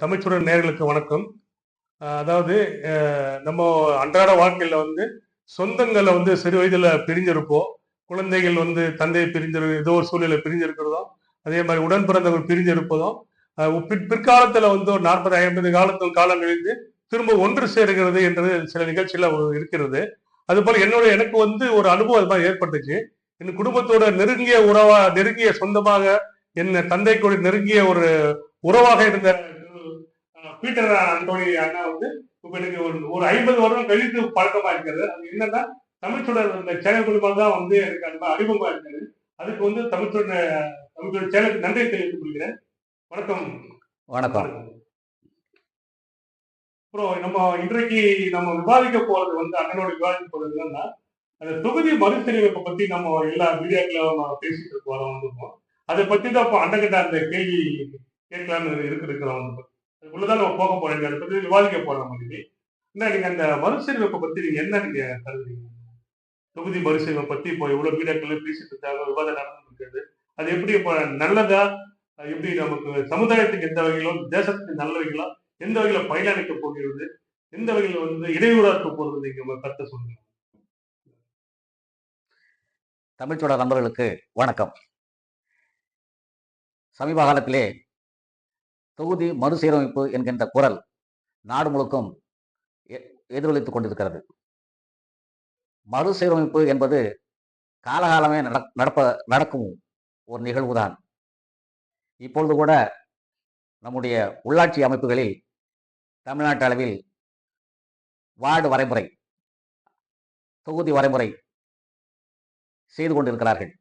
தமிழ்ச்சுடன் நேர்களுக்கு வணக்கம். அதாவது நம்ம அன்றாட வாழ்க்கையில் வந்து சொந்தங்களை வந்து சிறு வயதில் பிரிஞ்சிருப்போம். குழந்தைகள் வந்து தந்தையை பிரிஞ்சிரு ஏதோ ஒரு சூழ்நிலை பிரிஞ்சிருக்கிறதும் அதே மாதிரி உடன் பிறந்தவர்கள் பிரிஞ்சிருப்பதும் பிற்காலத்தில் வந்து ஒரு நாற்பது ஐம்பது காலத்தில் காலம் கழிந்து திரும்ப ஒன்று சேருகிறது என்றது சில நிகழ்ச்சியில் இருக்கிறது. அதுபோல் என்னோட எனக்கு வந்து ஒரு அனுபவம் அது மாதிரி ஏற்பட்டுச்சு. என் குடும்பத்தோட நெருங்கிய உறவா நெருங்கிய சொந்தமாக என் தந்தைக்கு நெருங்கிய ஒரு உறவாக இருந்த பீட்டர் அந்தோணி அண்ணா வந்து இப்ப எனக்கு ஒரு ஒரு ஐம்பது வருடம் கழித்து பழக்கமா இருக்கிறது அது என்னன்னா தமிழ்ச்சூடர் இந்த சேனல் மூலியமா தான் வந்து எனக்கு அந்த அறிமுகமா இருக்கிறது அதுக்கு வந்து தமிழ்ச்சூடர் தமிழ்ச்சூடர் சேனலுக்கு நன்றி தெரிவித்துக் கொள்கிறேன். வணக்கம். வணக்கம். அப்புறம் நம்ம இன்றைக்கு நம்ம விவாதிக்க போறது வந்து அண்ணனோட விவாதிக்க போறது என்னன்னா அந்த தொகுதி மறுசீரமைப்பை பத்தி நம்ம எல்லா மீடியாக்களும் பேசிட்டு இருக்கோம் வந்திருக்கோம் அதை பத்தி தான் இப்போ அண்ணகிட்ட அந்த கேள்வி கேட்கலாம்னு இருக்கு இருக்கிறோம். உள்ளதான் நம்ம போக போறோம். அதை பத்தி விவாதிக்க போறோம் நம்ம என்ன நீங்க அந்த மறுசீரமைப்பை பத்தி நீங்க என்ன நீங்க கருதுறீங்க? தொகுதி மறுசீரமைப்பை பத்தி இப்போ இவ்வளவு மீடியாக்கள் பேசிட்டு இருக்காங்க விவாதம் நடந்துட்டு அது எப்படி இப்போ நல்லதா? எப்படி நமக்கு சமுதாயத்துக்கு எந்த வகையிலும் தேசத்துக்கு நல்ல வகையிலும் எந்த வகையில பயனளிக்க போகிறது? எந்த வகையில வந்து இடையூறாக்க போகிறது நீங்க கருத்தை சொல்லுங்க. தமிழ்ச்சோட நண்பர்களுக்கு வணக்கம். சமீப காலத்திலே தொகுதி மறுசீரமைப்பு என்கின்ற குரல் நாடு முழுக்கும் எ- எதிரொலித்துக் கொண்டிருக்கிறது. மறுசீரமைப்பு என்பது காலகாலமே நடப்ப நடக்கும் ஒரு நிகழ்வுதான். இப்பொழுது கூட நம்முடைய உள்ளாட்சி அமைப்புகளில் தமிழ்நாட்டு அளவில் வார்டு வரைமுறை தொகுதி வரைமுறை செய்து கொண்டிருக்கிறார்கள்.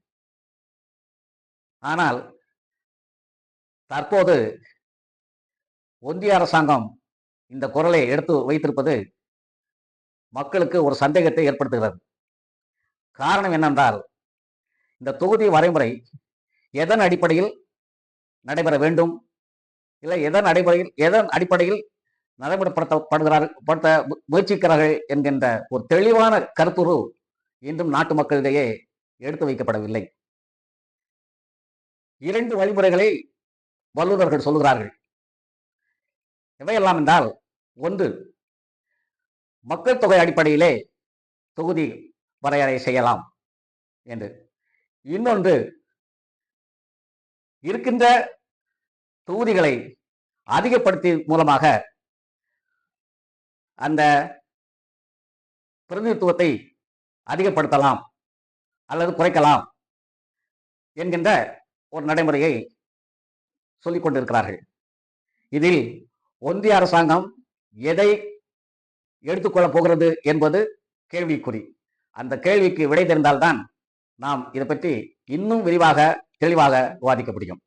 ஆனால் தற்போது ஒன்றிய அரசாங்கம் இந்த குரலை எடுத்து வைத்திருப்பது மக்களுக்கு ஒரு சந்தேகத்தை ஏற்படுத்துகிறது. காரணம் என்னென்றால் இந்த தொகுதி வரைமுறை எதன் அடிப்படையில் நடைபெற வேண்டும்? இல்லை எதன் அடிப்படையில் எதன் அடிப்படையில் நடைமுறைப்படுத்தப்படுகிறார்கள் படுத்த முயற்சிக்கிறார்கள் என்கின்ற ஒரு தெளிவான கருத்துரு இன்றும் நாட்டு மக்களிடையே எடுத்து வைக்கப்படவில்லை. இரண்டு வழிமுறைகளை வல்லுநர்கள் சொல்கிறார்கள் எவையெல்லாம் என்றால் ஒன்று மக்கள் தொகை அடிப்படையிலே தொகுதி வரையறை செய்யலாம் என்று. இன்னொன்று இருக்கின்ற தொகுதிகளை அதிகப்படுத்தி மூலமாக அந்த பிரதிநிதித்துவத்தை அதிகப்படுத்தலாம் அல்லது குறைக்கலாம் என்கின்ற ஒரு நடைமுறையை சொல்லிக் கொண்டிருக்கிறார்கள். இதில் ஒன்றிய அரசாங்கம் எதை எடுத்துக்கொள்ளப் போகிறது என்பது கேள்விக்குறி. அந்த கேள்விக்கு விடை தெரிந்தால்தான் நாம் இதை பற்றி இன்னும் விரிவாக தெளிவாக விவாதிக்க முடியும்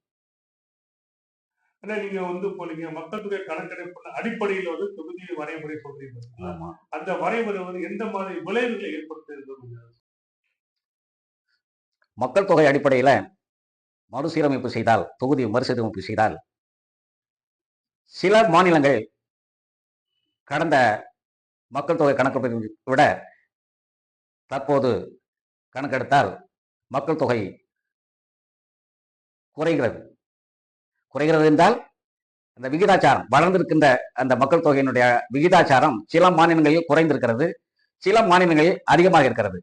நீங்க வந்து இப்போ நீங்க மக்கள் தொகை கணக்கெடுப்பு அடிப்படையில வந்து தொகுதி வரைமுறை சொல்றீங்க அந்த வரைமுறை வந்து எந்த மாதிரி விளைவுகளை ஏற்படுத்துகிறது மக்கள் தொகை அடிப்படையில் மறுசீரமைப்பு செய்தால் தொகுதி மறுசீரமைப்பு செய்தால் சில மாநிலங்கள் கடந்த மக்கள் தொகை கணக்கெடுப்பை விட தற்போது கணக்கெடுத்தால் மக்கள் தொகை குறைகிறது. குறைகிறது என்றால் அந்த விகிதாச்சாரம் வளர்ந்திருக்கின்ற அந்த மக்கள் தொகையினுடைய விகிதாச்சாரம் சில மாநிலங்களில் குறைந்திருக்கிறது சில மாநிலங்களில் அதிகமாக இருக்கிறது.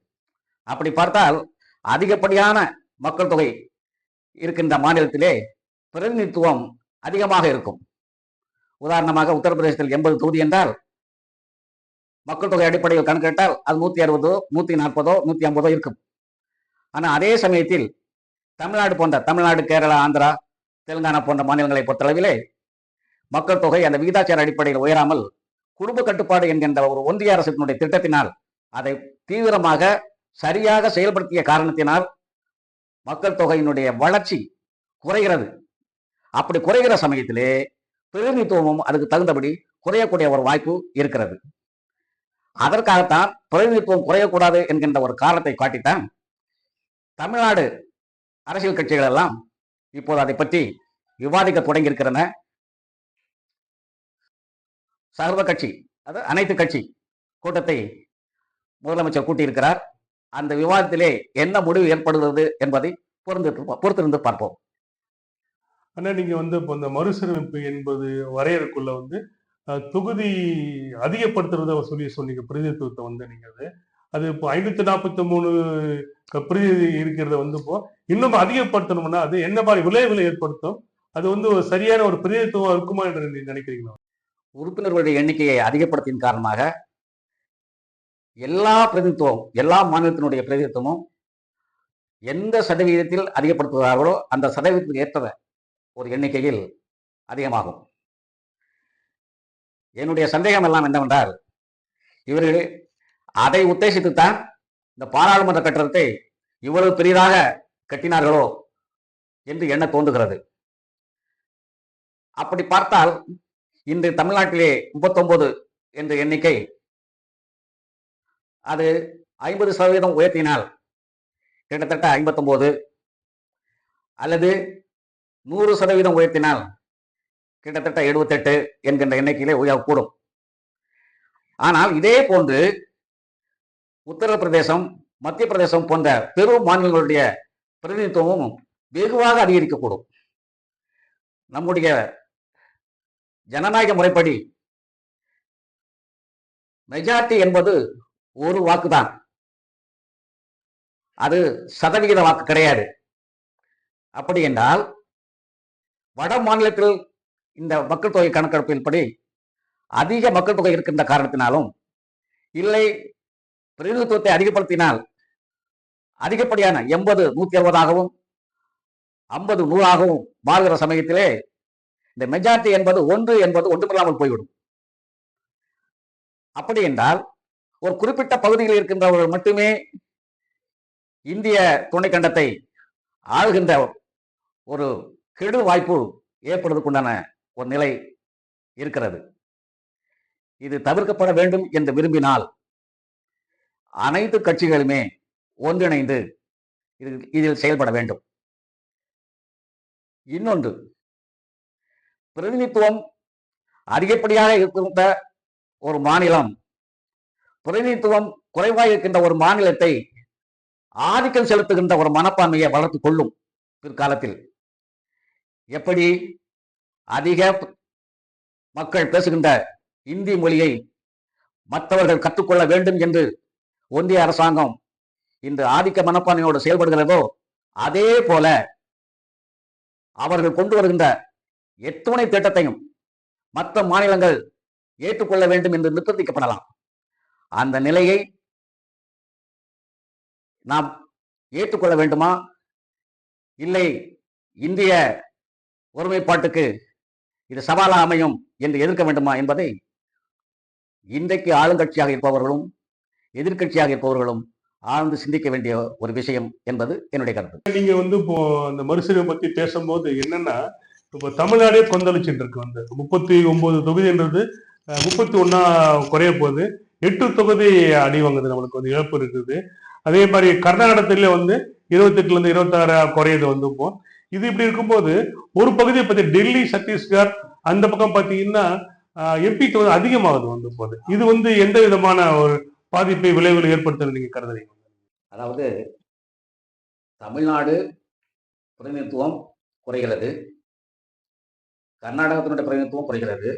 அப்படி பார்த்தால் அதிகப்படியான மக்கள் தொகை இருக்கின்ற மாநிலத்திலே பிரதிநிதித்துவம் அதிகமாக இருக்கும். உதாரணமாக உத்தரப்பிரதேசத்தில் எண்பது தொகுதி என்றால் மக்கள் தொகை அடிப்படையில் கணக்கிட்டால் அது நூற்றி அறுபதோ நூற்றி நாற்பதோ நூற்றி ஐம்பதோ இருக்கும். ஆனால் அதே சமயத்தில் தமிழ்நாடு போன்ற தமிழ்நாடு கேரளா ஆந்திரா தெலுங்கானா போன்ற மாநிலங்களை பொறுத்தளவிலே மக்கள் தொகை அந்த விகிதாச்சார அடிப்படையில் உயராமல் குடும்ப கட்டுப்பாடு என்கின்ற ஒரு ஒன்றிய அரசினுடைய திட்டத்தினால் அதை தீவிரமாக சரியாக செயல்படுத்திய காரணத்தினால் மக்கள் தொகையினுடைய வளர்ச்சி குறைகிறது. அப்படி குறைகிற சமயத்திலே பிரதிநிதித்துவமும் அதுக்கு தகுந்தபடி குறையக்கூடிய ஒரு வாய்ப்பு இருக்கிறது. அதற்காகத்தான் பிரதிநிதித்துவம் குறையக்கூடாது என்கின்ற ஒரு காரணத்தை காட்டித்தான் தமிழ்நாடு அரசியல் கட்சிகள் எல்லாம் இப்போது அதை பற்றி விவாதிக்க தொடங்கியிருக்கிறன. சர்வ கட்சி அது அனைத்து கட்சி கூட்டத்தை முதலமைச்சர் கூட்டியிருக்கிறார். அந்த விவாதத்திலே என்ன முடிவு ஏற்படுகிறது என்பதை பொறுத்து பொறுத்திருந்து பார்ப்போம். ஆனா நீங்க வந்து இப்போ இந்த மறுசீரமைப்பு என்பது வரையறுக்குள்ள வந்து தொகுதி அதிகப்படுத்துறத சொல்லி சொன்னீங்க பிரதிநிதித்துவத்தை வந்து நீங்க அது. அது இப்போ ஐநூத்தி நாற்பத்தி மூணு பிரதிநிதி இருக்கிறத வந்து இப்போ இன்னும் அதிகப்படுத்தணும்னா அது என்ன மாதிரி விளைவுகளை ஏற்படுத்தும்? அது வந்து ஒரு சரியான ஒரு பிரதிநிதித்துவம் இருக்குமா என்று நீங்க நினைக்கிறீங்களா? உறுப்பினர்களுடைய எண்ணிக்கையை அதிகப்படுத்தின் காரணமாக எல்லா பிரதிநிதித்துவம் எல்லா மாநிலத்தினுடைய பிரதிநிதித்துவமும் எந்த சதவீதத்தில் அதிகப்படுத்துகிறார்களோ அந்த சதவீதத்துக்கு ஏற்றதை ஒரு எண்ணிக்கையில் அதிகமாகும். என்னுடைய சந்தேகம் எல்லாம் என்னவென்றால் இவர்கள் அதை உத்தேசித்துத்தான் இந்த பாராளுமன்ற கட்டடத்தை இவ்வளவு பெரிதாக கட்டினார்களோ என்று எண்ண தோன்றுகிறது. அப்படி பார்த்தால் இன்று தமிழ்நாட்டிலே முப்பத்தொன்பது என்ற எண்ணிக்கை அது ஐம்பது சதவீதம் உயர்த்தினால் கிட்டத்தட்ட ஐம்பத்தொம்போது அல்லது நூறு சதவீதம் உயர்த்தினால் கிட்டத்தட்ட எழுபத்தெட்டு என்கின்ற எண்ணிக்கையிலே உயரக்கூடும் ஆனால் இதே போன்று உத்தரப்பிரதேசம் மத்திய பிரதேசம் போன்ற பெரும் மாநிலங்களுடைய பிரதிநிதித்துவமும் வெகுவாக அதிகரிக்கக்கூடும். நம்முடைய ஜனநாயக முறைப்படி மெஜாரிட்டி என்பது ஒரு வாக்குதான். அது சதவிகித வாக்கு கிடையாது. அப்படி என்றால் வட மாநிலத்தில் இந்த மக்கள் தொகை கணக்கெடுப்பின்படி அதிக மக்கள் தொகை இருக்கின்ற காரணத்தினாலும் இல்லை பிரதிநிதித்துவத்தை அதிகப்படுத்தினால் அதிகப்படியான எண்பது நூற்றி அறுபதாகவும் ஐம்பது நூறாகவும் மாறுகிற சமயத்திலே இந்த மெஜாரிட்டி என்பது ஒன்று என்பது ஒன்றுமில்லாமல் போய்விடும். அப்படி என்றால் ஒரு குறிப்பிட்ட பகுதியில் இருக்கின்றவர்கள் மட்டுமே இந்திய துணைக்கண்டத்தை ஆளுகின்ற ஒரு கெடு வாய்ப்பு ஏற்படுவதற்குண்டான ஒரு நிலை இருக்கிறது. இது தவிர்க்கப்பட வேண்டும் என்று விரும்பினால் அனைத்து கட்சிகளுமே ஒன்றிணைந்து இது இதில் செயல்பட வேண்டும். இன்னொன்று பிரதிநிதித்துவம் அதிகப்படியாக இருக்கின்ற ஒரு மாநிலம் பிரதிநிதித்துவம் குறைவாக இருக்கின்ற ஒரு மாநிலத்தை ஆதிக்கம் செலுத்துகின்ற ஒரு மனப்பான்மையை வளர்த்துக் கொள்ளும் பிற்காலத்தில். எப்படி? அதிக மக்கள் பேசுகின்ற இந்தி மொழியை மற்றவர்கள் கற்றுக்கொள்ள வேண்டும் என்று ஒன்றிய அரசாங்கம் இந்த ஆதிக்க மனப்பான்மையோடு செயல்படுகிறதோ அதே போல அவர்கள் கொண்டு வருகின்ற எத்துணை திட்டத்தையும் மற்ற மாநிலங்கள் ஏற்றுக்கொள்ள வேண்டும் என்று நிர்பந்திக்கப்படலாம் அந்த நிலையை நாம் ஏற்றுக்கொள்ள வேண்டுமா? இல்லை இந்திய ஒருமைப்பாட்டுக்கு இது சவாலா அமையும் என்று எதிர்க்க வேண்டுமா என்பதை இன்றைக்கு ஆளுங்கட்சியாக இருப்பவர்களும் எதிர்கட்சியாக இருப்பவர்களும் ஆழ்ந்து சிந்திக்க வேண்டிய ஒரு விஷயம் என்பது என்னுடைய கருத்து. நீங்க வந்து இப்போ அந்த மறுசீரமைப்பு பத்தி பேசும்போது என்னன்னா இப்போ தமிழ்நாடே கொந்தளிச்சுட்டு இருக்கு வந்து. முப்பத்தி ஒன்பது தொகுதின்றது முப்பத்தி ஒன்னா குறைய போகுது. எட்டு தொகுதி அடி வாங்குது நம்மளுக்கு வந்து இழப்பு இருக்குது. அதே மாதிரி கர்நாடகத்திலே வந்து இருபத்தெட்டுல இருந்து இருபத்தாறு குறையுது வந்து இப்போ. இது இப்படி இருக்கும்போது ஒரு பகுதியை பத்தி டெல்லி சத்தீஸ்கர் அந்த பக்கம் பாத்தீங்கன்னா எம்பி தொகுதி அதிகமாகுது வந்து போது இது வந்து எந்த விதமான ஒரு பாதிப்பை விளைவுகளை ஏற்படுத்துறது நீங்க கருதுறீங்க? அதாவது தமிழ்நாடு பிரதிநிதித்துவம் குறைகிறது. கர்நாடகத்தினுடைய பிரதிநிதித்துவம் குறைகிறது.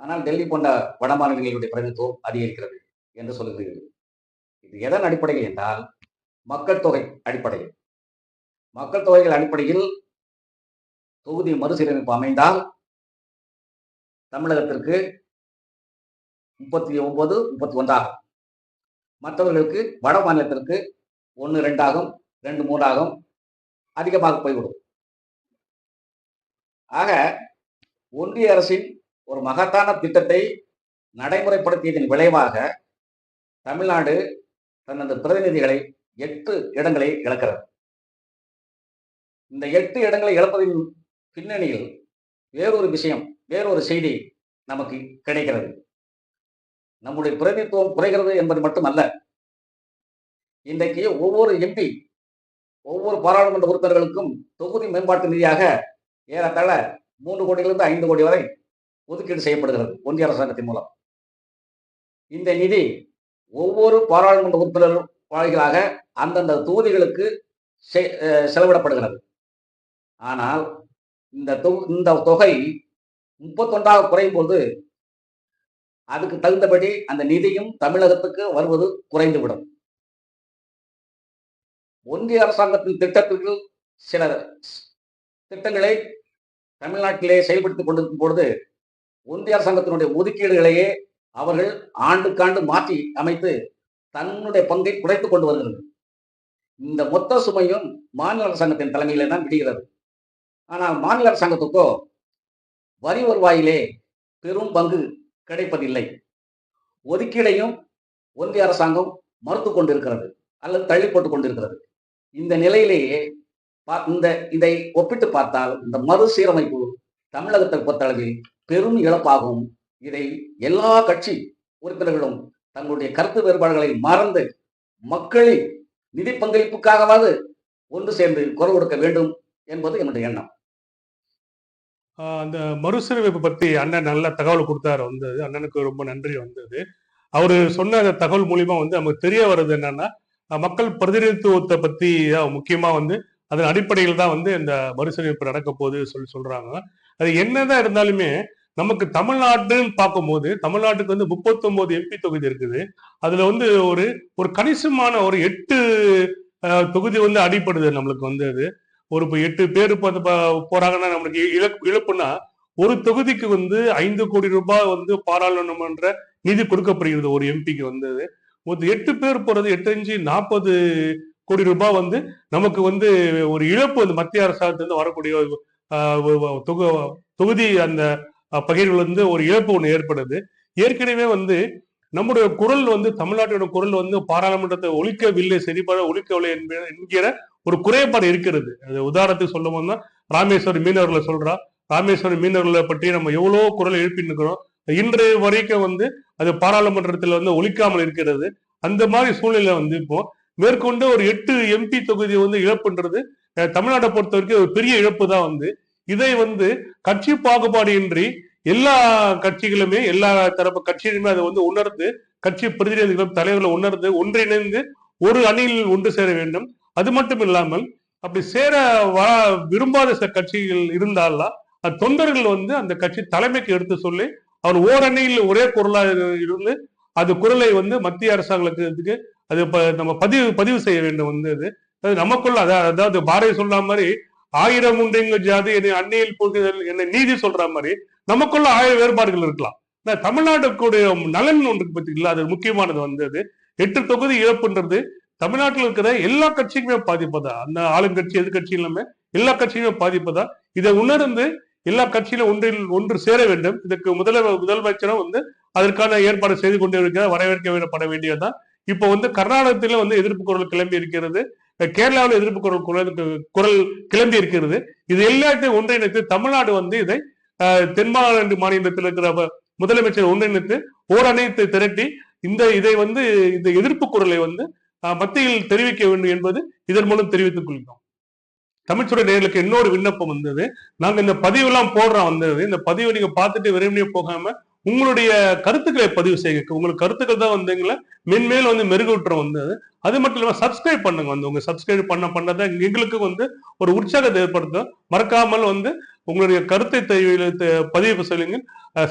ஆனால் டெல்லி போன்ற வட மாநிலங்களுடைய பிரதிநிதித்துவம் அதிகரிக்கிறது என்று சொல்லுகிறீர்கள். இது எதன் அடிப்படையில் என்றால் மக்கள் தொகை அடிப்படையில். மக்கள் தொகைகள் அடிப்படையில் தொகுதி மறுசீரமைப்பு அமைந்தால் தமிழகத்திற்கு முப்பத்தி ஒன்பது முப்பத்தி ஒன்றாகும். மற்றவர்களுக்கு வட மாநிலத்திற்கு ஒன்று ரெண்டாகும் ரெண்டு மூன்றாகும் அதிகமாக போய்விடும். ஆக ஒன்றிய அரசின் ஒரு மகத்தான திட்டத்தை நடைமுறைப்படுத்தியதன் விளைவாக தமிழ்நாடு தனது பிரதிநிதிகளை எட்டு இடங்களை இழக்கிறது. இந்த எட்டு இடங்களை இழப்பதின் பின்னணியில் வேறொரு விஷயம் வேறொரு செய்தி நமக்கு கிடைக்கிறது. நம்முடைய பிரதித்துவம் குறைகிறது என்பது மட்டுமல்ல. இன்றைக்கு ஒவ்வொரு எம்பி ஒவ்வொரு பாராளுமன்ற உறுப்பினர்களுக்கும் தொகுதி மேம்பாட்டு நிதியாக ஏறத்தாழ மூன்று கோடியிலிருந்து ஐந்து கோடி வரை ஒதுக்கீடு செய்யப்படுகிறது ஒன்றிய அரசாங்கத்தின் மூலம். இந்த நிதி ஒவ்வொரு பாராளுமன்ற உறுப்பினர் வாயிலாக அந்தந்த தொகுதிகளுக்கு செ- செலவிடப்படுகிறது. ஆனால் இந்த தொகு இந்த தொகை முப்பத்தொன்றாக குறையும் போது அதுக்கு தகுந்தபடி அந்த நிதியும் தமிழகத்துக்கு வருவது குறைந்துவிடும். ஒன்றிய அரசாங்கத்தின் திட்டத்திற்கு சில திட்டங்களை தமிழ்நாட்டிலே செயல்படுத்திக் கொண்டிருக்கும் பொழுது ஒன்றிய அரசாங்கத்தினுடைய ஒதுக்கீடுகளையே அவர்கள் ஆண்டுக்காண்டு மாற்றி அமைத்து தன்னுடைய பங்கை குறைத்துக் கொண்டு வருகிறது. இந்த மொத்த சுமையும் மாநில அரசாங்கத்தின் தலைமையிலே தான் விடுகிறது. ஆனால் மாநில அரசாங்கத்துக்கோ வரி வருவாயிலே பெரும் பங்கு கிடைப்பதில்லை. ஒதுக்கீடையும் ஒன்றிய அரசாங்கம் மறுத்து கொண்டிருக்கிறது அல்லது தள்ளி போட்டுக் கொண்டிருக்கிறது. இந்த நிலையிலேயே பா- இந்த இதை ஒப்பிட்டு பார்த்தால் இந்த மறுசீரமைப்பு தமிழகத்தை பொறுத்தளவில் பெரும் இழப்பாகும். இதை எல்லா கட்சி உறுப்பினர்களும் தங்களுடைய கருத்து வேறுபாடுகளை மறந்து மக்களின் நிதி பங்களிப்புக்காகவாவது ஒன்று சேர்ந்து குரல் கொடுக்க வேண்டும் என்பது என்னுடைய எண்ணம். அந்த மறுசீரமைப்பு பத்தி அண்ணன் நல்ல தகவல் கொடுத்தாரு வந்தது. அண்ணனுக்கு ரொம்ப நன்றி வந்தது. அவரு சொன்ன அந்த தகவல் மூலியமா வந்து நமக்கு தெரிய வர்றது என்னன்னா மக்கள் பிரதிநிதித்துவத்தை பத்தி முக்கியமா வந்து அதன் அடிப்படையில் தான் வந்து இந்த மறுசீரமைப்பு நடக்க போகுது சொல்லி சொல்றாங்க. அது என்னதான் இருந்தாலுமே நமக்கு தமிழ்நாட்டுன்னு பார்க்கும்போது தமிழ்நாட்டுக்கு வந்து 39 எம்பி தொகுதி இருக்குது. அதுல வந்து ஒரு ஒரு கணிசமான ஒரு எட்டு தொகுதி வந்து அடிப்படுது நம்மளுக்கு வந்து அது ஒரு இப்போ எட்டு பேர் போறாங்கன்னா நம்மளுக்கு இழப்பு இழப்புனா ஒரு தொகுதிக்கு வந்து ஐந்து கோடி ரூபாய் வந்து பாராளுமன்ற நிதி கொடுக்கப்படுகிறது ஒரு எம்பிக்கு வந்தது. ஒரு எட்டு பேர் போறது எட்டு அஞ்சு நாற்பது கோடி ரூபாய் வந்து நமக்கு வந்து ஒரு இழப்பு வந்து மத்திய அரசாங்கத்திலிருந்து வரக்கூடிய ஒரு தொகு தொகுதி அந்த பகிர்வுல இருந்து ஒரு இழப்பு ஒன்று ஏற்படுது. ஏற்கனவே வந்து நம்முடைய குரல் வந்து தமிழ்நாட்டோட குரல் வந்து பாராளுமன்றத்தை ஒழிக்கவில்லை சரிபட ஒழிக்கவில்லை என்கிற ஒரு குறைபாடு இருக்கிறது. அது உதாரணத்துக்கு சொல்லும் போது ராமேஸ்வரம் மீனவர்களை சொல்றா. ராமேஸ்வரி மீனவர்களை பற்றி நம்ம எவ்வளோ குரல் எழுப்பின்னு இருக்கிறோம் இன்றைய வரைக்கும் வந்து அது பாராளுமன்றத்தில் வந்து ஒழிக்காமல் இருக்கிறது. அந்த மாதிரி சூழ்நிலை வந்து இப்போ மேற்கொண்டு ஒரு எட்டு எம்பி தொகுதி வந்து இழப்புன்றது தமிழ்நாட்டை பொறுத்த வரைக்கும் ஒரு பெரிய இழப்பு தான் வந்து. இதை வந்து கட்சி பாகுபாடு இன்றி எல்லா கட்சிகளுமே எல்லா தரப்பு கட்சிகளுமே அதை வந்து உணர்ந்து கட்சி பிரதிநிதிகளும் தலைவர்களை உணர்ந்து ஒன்றிணைந்து ஒரு அணியில் ஒன்று சேர வேண்டும். அது மட்டும் இல்லாமல் அப்படி சேர வா விரும்பாத சில கட்சிகள் இருந்தாலாம் அந்த தொண்டர்கள் வந்து அந்த கட்சி தலைமைக்கு எடுத்து சொல்லி அவர் ஓரணியில் ஒரே குரலாக இருந்து அது குரலை வந்து மத்திய அரசாங்கத்துக்கு அது நம்ம பதிவு பதிவு செய்ய வேண்டும் வந்து அது. அது நமக்குள்ள அதாவது அதாவது பாரதி சொல்ற மாதிரி ஆயிரம் உண்டுங்க ஜாதி என்னை அந்நியில் போகுதல் என்னை நீதி சொல்ற மாதிரி நமக்குள்ள ஆயிரம் வேறுபாடுகள் இருக்கலாம். தமிழ்நாட்டுக்குடைய நலன் ஒன்று பத்தி அது முக்கியமானது வந்தது எட்டு தொகுதி இழப்புன்றது தமிழ்நாட்டில் இருக்கிற எல்லா கட்சிக்குமே பாதிப்பதா? அந்த ஆளுங்கட்சி எதிர்கட்சி இல்லாம எல்லா கட்சியுமே பாதிப்பதா? இதை உணர்ந்து எல்லா கட்சியிலும் ஒன்றில் ஒன்று சேர வேண்டும். இதுக்கு முதல முதலமைச்சரும் வந்து அதற்கான ஏற்பாடு செய்து கொண்டு இருக்கிறார். வரவேற்கப்பட வேண்டியதுதான். இப்போ வந்து கர்நாடகத்தில வந்து எதிர்ப்பு குரல் கிளம்பி இருக்கிறது. கேரளாவில் எதிர்ப்பு குரல் குரல் குரல் கிளம்பி இருக்கிறது. இது எல்லாத்தையும் ஒன்றிணைத்து தமிழ்நாடு வந்து இதை அஹ், தென் மாநிலத்தில் இருக்கிற முதலமைச்சர் ஒன்றிணைத்து ஓரணைத்து திரட்டி இந்த இதை வந்து இந்த எதிர்ப்பு குரலை வந்து மத்தியில் தெரிவிக்க வேண்டும் என்பது இதன் மூலம் தெரிவித்துக் கொள்கிறோம். தமிழ்ச்சுட நேர்களுக்கு இன்னொரு விண்ணப்பம் வந்தது. நாங்க இந்த பதிவெல்லாம் போடுறோம் வந்தது. இந்த பதிவை நீங்க பார்த்துட்டு வெறுமனே போகாம உங்களுடைய கருத்துக்களை பதிவு செய்யுங்க. உங்களுக்கு கருத்துக்கள் தான் வந்தீங்களா? மென்மேல் வந்து மெருகூட்டுறோம் வந்தது. அது மட்டும் இல்லாம சப்ஸ்கிரைப் பண்ணுங்க வந்து. உங்க சப்ஸ்கிரைப் பண்ண பண்ணதான் எங்களுக்கு வந்து ஒரு உற்சாகத்தை ஏற்படுத்தும். மறக்காமல் வந்து உங்களுடைய கருத்தை பதிவு சொல்லுங்க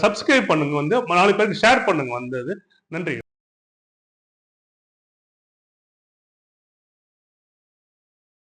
சப்ஸ்கிரைப் பண்ணுங்க வந்து. நாலு பேருக்கு ஷேர் பண்ணுங்க வந்தது. நன்றி.